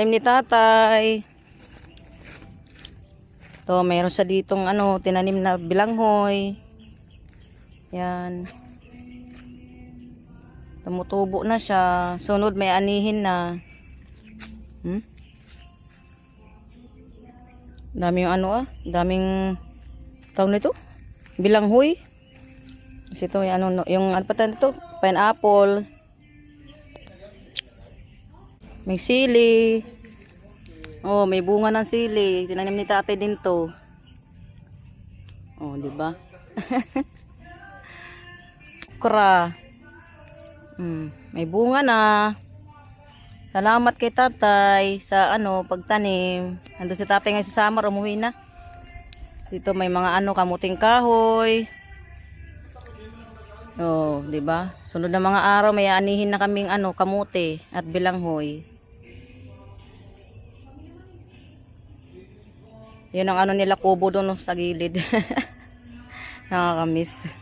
Tanim ni tatay. To, mayroon siya ditong ano, tinanim na bilanghoy. Yan. Tumutubo na siya. Sunod may anihin na. Hmm? Dami yung ano ah. Daming tawag nito. Bilanghoy. Kasi ito yung ano, no- yung ano pa tayo nito? Pineapple. May sili. Oh, may bunga ng sili. Tinanim ni tatay din to. Oh, di ba? Okra. Mm, may bunga na. Salamat kay tatay sa ano, pagtanim. Ando si tatay ngayon sa summer, umuwi na. Dito may mga ano, kamuting kahoy. Oh, 'di ba? Sunod na mga araw may anihin na kaming ano, kamote at bilanghoy. Yun ang ano nila kubo doon no, sa gilid. Nakakamiss.